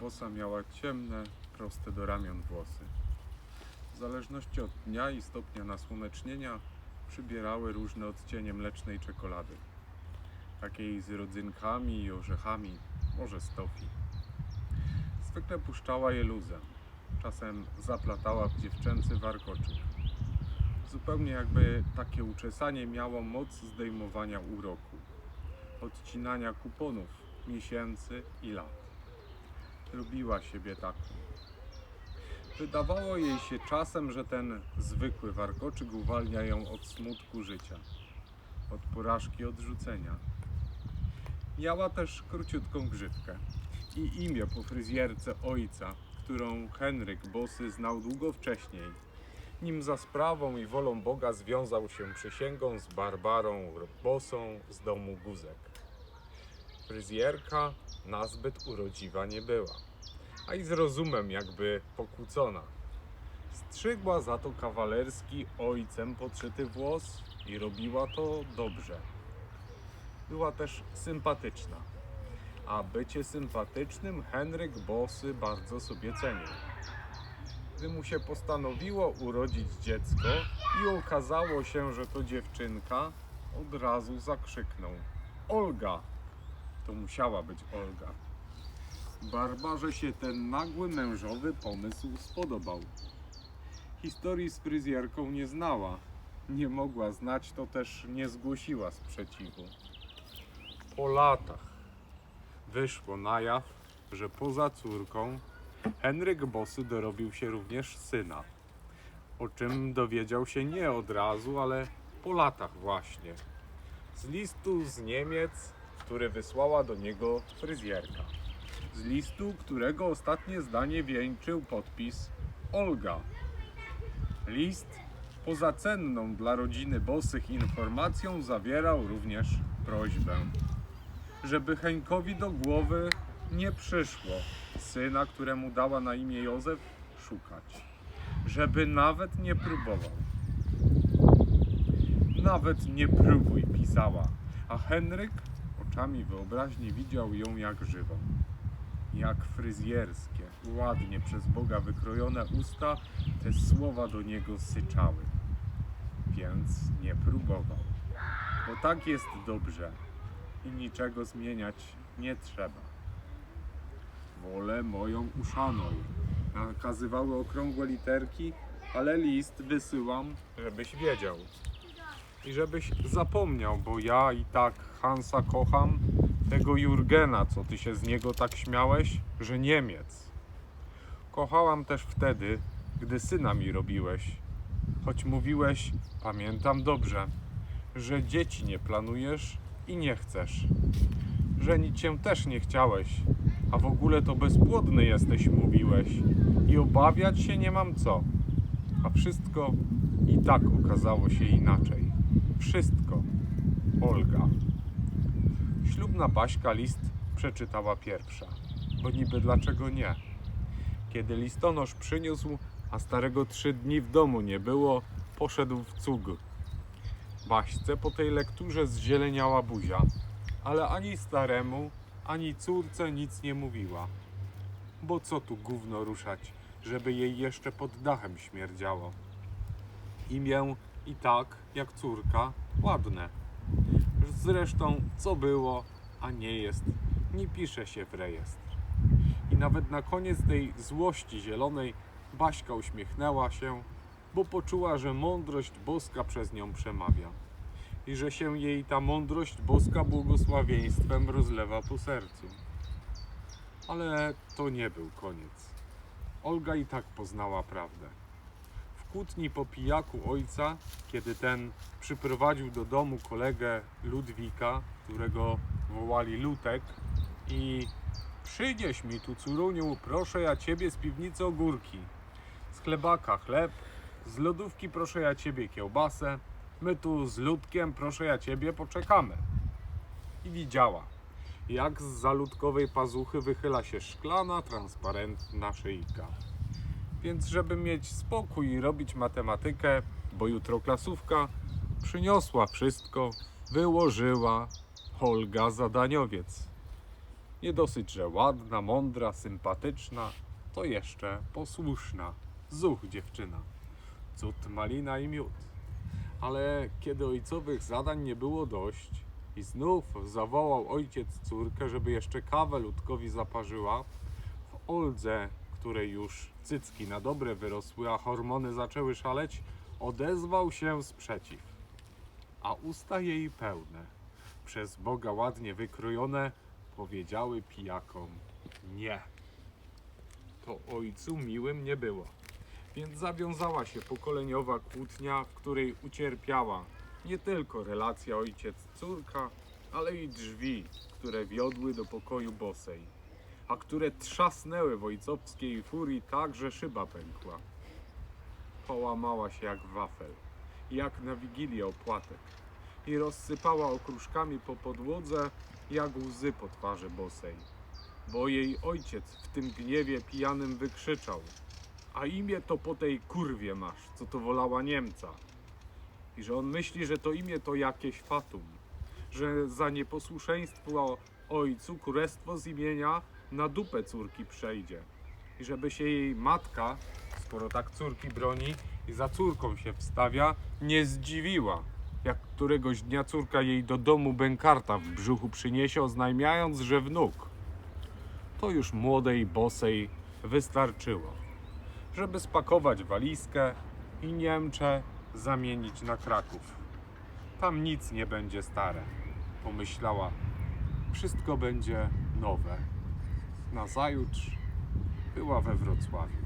bossa miała ciemne, proste do ramion włosy. W zależności od dnia i stopnia nasłonecznienia przybierały różne odcienie mlecznej czekolady. Takiej z rodzynkami i orzechami, może z tofi. Zwykle puszczała je luzem. Czasem zaplatała w dziewczęcy warkoczyk. Zupełnie jakby takie uczesanie miało moc zdejmowania uroku, odcinania kuponów, miesięcy i lat. Lubiła siebie taką. Wydawało jej się czasem, że ten zwykły warkoczyk uwalnia ją od smutku życia, od porażki odrzucenia. Miała też króciutką grzywkę i imię po fryzjerce ojca, którą Henryk Bosy znał długo wcześniej, nim za sprawą i wolą Boga związał się przysięgą z Barbarą Bosą z domu Guzek. Fryzjerka nazbyt urodziwa nie była, a i z rozumem jakby pokłócona. Strzygła za to kawalerski ojcem podszyty włos i robiła to dobrze. Była też sympatyczna, a bycie sympatycznym Henryk Bosy bardzo sobie cenił. Gdy mu się postanowiło urodzić dziecko i okazało się, że to dziewczynka, od razu zakrzyknął: Olga! To musiała być Olga. Barbarze się ten nagły mężowy pomysł spodobał. Historii z fryzjerką nie znała. Nie mogła znać, to też nie zgłosiła sprzeciwu. Po latach wyszło na jaw, że poza córką Henryk Bosy dorobił się również syna. O czym dowiedział się nie od razu, ale po latach właśnie. Z listu z Niemiec, który wysłała do niego fryzjerka. Z listu, którego ostatnie zdanie wieńczył podpis Olga. List, poza cenną dla rodziny Bosych informacją, zawierał również prośbę, żeby Henkowi do głowy nie przyszło syna, któremu dała na imię Józef, szukać. Żeby nawet nie próbował. Nawet nie próbuj, pisała. A Henryk oczami wyobraźni widział ją jak żywą. Jak fryzjerskie, ładnie przez Boga wykrojone usta te słowa do niego syczały. Więc nie próbował. Bo tak jest dobrze i niczego zmieniać nie trzeba. Wolę moją uszanuj. Nakazywały okrągłe literki, ale list wysyłam, żebyś wiedział. I żebyś zapomniał, bo ja i tak Hansa kocham, tego Jurgena, co ty się z niego tak śmiałeś, że Niemiec. Kochałam też wtedy, gdy syna mi robiłeś. Choć mówiłeś, pamiętam dobrze, że dzieci nie planujesz i nie chcesz. Żenić się też nie chciałeś, a w ogóle to bezpłodny jesteś, mówiłeś. I obawiać się nie mam co. A wszystko i tak okazało się inaczej. Wszystko. Olga. Ślubna Baśka list przeczytała pierwsza, bo niby dlaczego nie. Kiedy listonosz przyniósł, a starego trzy dni w domu nie było, poszedł w cug. Baśce po tej lekturze zzieleniała buzia, ale ani staremu, ani córce nic nie mówiła. Bo co tu gówno ruszać, żeby jej jeszcze pod dachem śmierdziało. Imię i tak, jak córka, ładne. Zresztą, co było, a nie jest, nie pisze się w rejestr. I nawet na koniec tej złości zielonej Baśka uśmiechnęła się, bo poczuła, że mądrość boska przez nią przemawia i że się jej ta mądrość boska błogosławieństwem rozlewa po sercu. Ale to nie był koniec. Olga i tak poznała prawdę. Kłótni po pijaku ojca, kiedy ten przyprowadził do domu kolegę Ludwika, którego wołali Lutek i przynieś mi tu córuniu, proszę ja ciebie z piwnicy ogórki, z chlebaka chleb, z lodówki proszę ja ciebie kiełbasę, my tu z Ludkiem proszę ja ciebie poczekamy. I widziała, jak z zaludkowej pazuchy wychyla się szklana, transparentna szyjka. Więc żeby mieć spokój i robić matematykę, bo jutro klasówka, przyniosła wszystko, wyłożyła Olga zadaniowiec. Nie dosyć, że ładna, mądra, sympatyczna, to jeszcze posłuszna. Zuch dziewczyna. Cud malina i miód. Ale kiedy ojcowych zadań nie było dość i znów zawołał ojciec córkę, żeby jeszcze kawę ludkowi zaparzyła, w Oldze, której już cycki na dobre wyrosły, a hormony zaczęły szaleć, odezwał się sprzeciw. A usta jej pełne, przez Boga ładnie wykrojone, powiedziały pijakom nie. To ojcu miłym nie było. Więc zawiązała się pokoleniowa kłótnia, w której ucierpiała nie tylko relacja ojciec-córka, ale i drzwi, które wiodły do pokoju bosej, a które trzasnęły w ojcowskiej furii tak, że szyba pękła. Połamała się jak wafel, jak na wigilię opłatek i rozsypała okruszkami po podłodze, jak łzy po twarzy bosej. Bo jej ojciec w tym gniewie pijanym wykrzyczał – a imię to po tej kurwie masz, co to wolała Niemca. I że on myśli, że to imię to jakieś fatum, że za nieposłuszeństwo ojcu królestwo z imienia na dupę córki przejdzie. I żeby się jej matka, skoro tak córki broni i za córką się wstawia, nie zdziwiła, jak któregoś dnia córka jej do domu bękarta w brzuchu przyniesie, oznajmiając, że wnuk. To już młodej, bosej wystarczyło żeby spakować walizkę i Niemcze zamienić na Kraków. Tam nic nie będzie stare, pomyślała. Wszystko będzie nowe. Nazajutrz była we Wrocławiu.